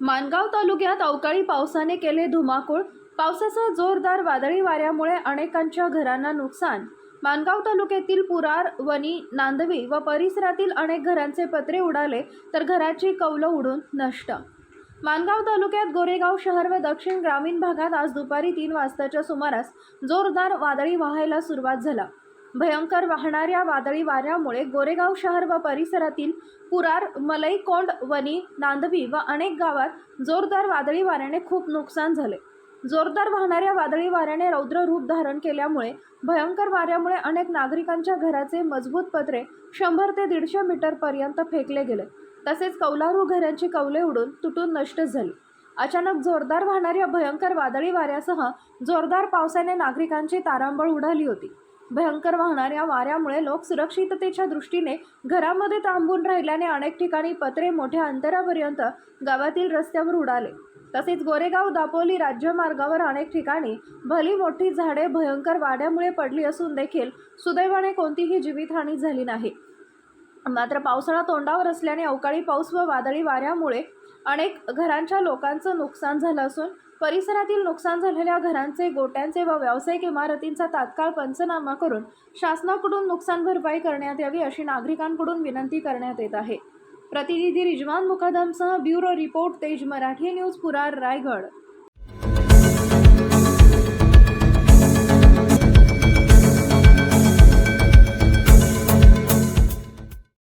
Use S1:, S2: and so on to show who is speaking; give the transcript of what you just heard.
S1: मानगाव तालुक्यात अवकाळी पावसाने केले धुमाकूळ. पावसासह जोरदार वादळी वाऱ्यामुळे अनेकांच्या घरांना नुकसान. मानगाव तालुक्यातील पुरार वनी नांदवी व परिसरातील अनेक घरांचे पत्रे उडाले तर घराची कौलं उडून नष्ट. मानगाव तालुक्यात गोरेगाव शहर व दक्षिण ग्रामीण भागात आज दुपारी तीन वाजताच्या सुमारास जोरदार वादळी वाहायला सुरुवात झाला. भयंकर वाहणाऱ्या वादळी वाऱ्यामुळे गोरेगाव शहर व परिसरातील पुरार मलईकोंड वनी नांदवी व अनेक गावात जोरदार वादळी वाऱ्याने खूप नुकसान झाले. जोरदार वाहणाऱ्या वादळी वाऱ्याने रौद्र रूप धारण केल्यामुळे भयंकर वाऱ्यामुळे अनेक नागरिकांच्या घराचे मजबूत पत्रे शंभर ते दीडशे मीटरपर्यंत फेकले गेले. तसेच कौलारू घरांची कौले उडून तुटून नष्ट झाली. अचानक जोरदार वाहणाऱ्या भयंकर वादळी वाऱ्यासह जोरदार पावसाने नागरिकांची तारांबळ उडाली होती. भयंकर वाहणाऱ्या वाऱ्यामुळे लोक सुरक्षिततेच्या दृष्टीने घरामध्ये थांबून राहिल्याने अनेक ठिकाणी पत्रे मोठ्या अंतरापर्यंत गावातील रस्त्यावर उडाले. तसेच गोरेगाव दापोली राज्यमार्गावर अनेक ठिकाणी भली मोठी झाडे भयंकर वाड्यामुळे पडली असून देखील सुदैवाने कोणतीही जीवितहानी झाली नाही. मात्र पावसाळा तोंडावर असल्याने अवकाळी पाऊस व वादळी वाऱ्यामुळे अनेक घरांच्या लोकांचं नुकसान झालं असून परिसरातील नुकसान झालेल्या घरांचे गोट्यांचे व व्यावसायिक इमारतींचा तात्काळ पंचनामा करून शासनाकडून नुकसान भरपाई करण्यात यावी अशी नागरिकांकडून विनंती करण्यात येत आहे. प्रतिनिधी रिजवान मुकादमसह ब्युरो रिपोर्ट तेज मराठी न्यूज पुरार रायगड.